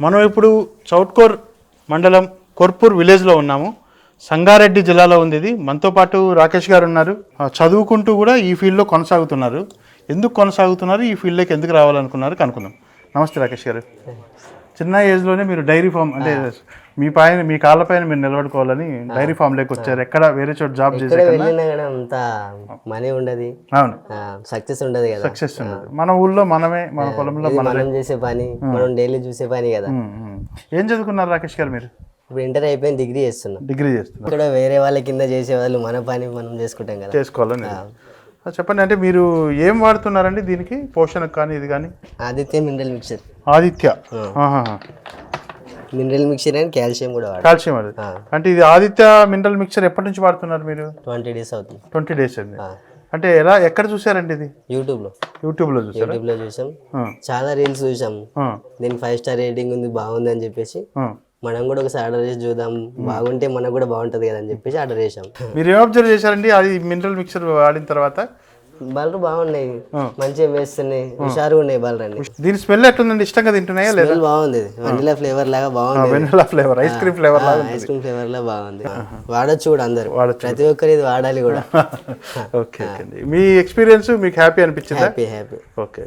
మనం ఇప్పుడు చౌట్కోర్ మండలం కొర్పూర్ విలేజ్లో ఉన్నాము. సంగారెడ్డి జిల్లాలో ఉంది ఇది. మనతో పాటు రాకేష్ గారు ఉన్నారు. చదువుకుంటూ కూడా ఈ ఫీల్డ్లో కొనసాగుతున్నారు. ఎందుకు కొనసాగుతున్నారు? ఈ ఫీల్డ్లోకి ఎందుకు రావాలనుకున్నారు? కనుక్కుందాం. నమస్తే రాకేష్ గారు. చిన్న ఏజ్లోనే మీరు డైరీ ఫామ్ అంటే మీ పైన మీ కాళ్ళపైన మీరు నిలబడుకోవాలని డైరీ ఫామ్లోకి వచ్చారు. ఎక్కడ వేరే చోట జాబ్ చేసే అంత మనీ ఉండదు. అవును. సక్సెస్ ఉండదు కదా. సక్సెస్ ఉండదు. మన ఊళ్ళో మనమే మన పొలంలో మనం చేసే పని మనం డైలీ చూసే పని కదా. ఏం చదువుకున్నారు రాకేష్ గారు మీరు? ఇప్పుడు ఇంటర్ అయిపోయిన డిగ్రీ చేస్తున్నాం. డిగ్రీ చేస్తున్నారు. ఇక్కడ వేరే వాళ్ళ కింద చేసే వాళ్ళు మన పని మనం చేసుకుంటాం కదా. చేసుకోవాలని చెప్పండి అంటే మీరు ఏం వాడుతున్నారండి దీనికి? పోషణకు కానీ ఇది కానీ? Aditya mineral mixture. Aditya. Mineral mixture and calcium కూడా వాడు కాల్షియం అది. అంటే ఇది ఆదిత్య మినరల్ మిక్చర్ ఎప్పటి నుంచి వాడుతున్నారు మీరు? ట్వంటీ డేస్ అవుతుంది. ట్వంటీ డేస్ అండి. అంటే ఎలా ఎక్కడ చూసారండి ఇది? యూట్యూబ్లో. యూట్యూబ్లో చూసారా? యూట్యూబ్లో చూసాం. ఆ, చాలా రీల్స్ చూసాం. ఆ, దీనికి ఫైవ్ స్టార్ రేటింగ్ ఉంది బాగుంది అని చెప్పేసి. మనం కూడా ఒకసారి ఆర్డర్ చేసి చూద్దాం. బాగుంటే మనకు కూడా బాగుంటది కదా అని చెప్పేసి ఆర్డర్ చేసాం. మీరు ఏం అబ్జర్వ్ చేశారండి? అది మినరల్ మిక్చర్ వాడిన తర్వాత బలరు బాగున్నాయి. మంచిగా వేస్తున్నాయి. హుషారుగా ఉన్నాయి బలరు అన్ని దీని స్మెల్ ఎట్లుందండి? ఇష్టంగా తింటున్నాయా లేదా? బాగుంది. వెనిలా ఫ్లేవర్ లాగా బాగుంది. Vanilla flavour ice cream flavour లాగా ఐస్ క్రీమ్ ఫ్లేవర్ లా బాగుంది. వాడచ్చు కూడా అందరు. ప్రతి ఒక్కరు ఇది వాడాలి కూడా. ఓకే మీ ఎక్స్పీరియన్స్ మీకు హ్యాపీ అనిపించిందా? Happy happy okay.